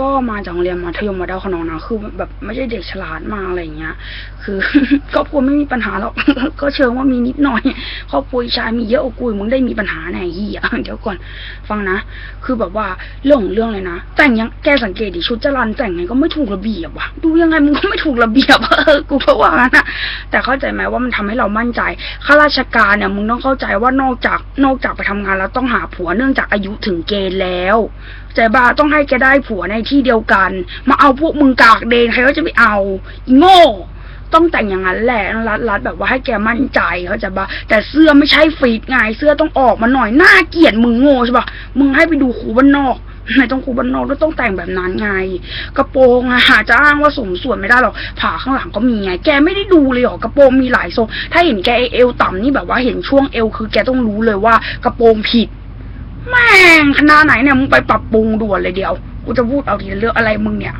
ก็มาจากโรงเรียนมัธยมมาดาวขนองนะคือแบบไม่ใช่เด็กฉลาดมากอะไรเงี้ย คือครอบครัวไม่มีปัญหาหรอกก็เชิงว่ามีนิดหน่อยครอบครัวชายมีเยอะกว่ากูมึงได้มีปัญหาไหนเฮียเดี๋ยวก่อนฟังนะ คือแบบว่าเรื่องของเรื่องเลยนะ แต่งยังแกสังเกตดิชุดจรันแต่งไงก็ไม่ถูกระเบียบว่ะดูยังไงมึงก็ไม่ถูกระเบียบเออกูก็ว่างั้นนะแต่เข้าใจไหมว่ามันทำให้เรามั่นใจข้าราชการเนี่ยมึงต้องเข้าใจว่านอกจากนอกจากไปทำงานแล้วต้องหาผัวเนื่องจากอายุถึงเกณฑ์แล้วใจบ้าต้องให้แกได้ผัวในที่เดียวกัน มาเอาพวกมึงกากเดนใครก็จะไปเอาอีโง่ ต้องแต่งอย่างนั้นแหละรัดรัดแบบว่าให้แกมั่นใจเขาใจปะแต่เสื้อไม่ใช่ฟีดไงเสื้อต้องออกมาหน่อยหน่าเกียดมึงโง่ใช่ปะมึงให้ไปดูครูบ้านนอกไม่ต้องคูบ้านนอกแล้วต้องแต่งแบบนั้นไง กระโปรงอะหาจะอ้างว่าสมส่วนไม่ได้หรอกผ่าข้างหลังก็มีไง แกไม่ได้ดูเลยหรอกระโปรงมีหลายทรงถ้าเห็นแกเอวต่ำนี่แบบว่าเห็นช่วงเอวคือแกต้องรู้เลยว่ากระโปรงผิด แม่งคณะไหนเนี่ยมึงไปปรับปรุงด่วนเลยเดียว จะพูดเอาทีเรื่องอะไรมึงเนี่ย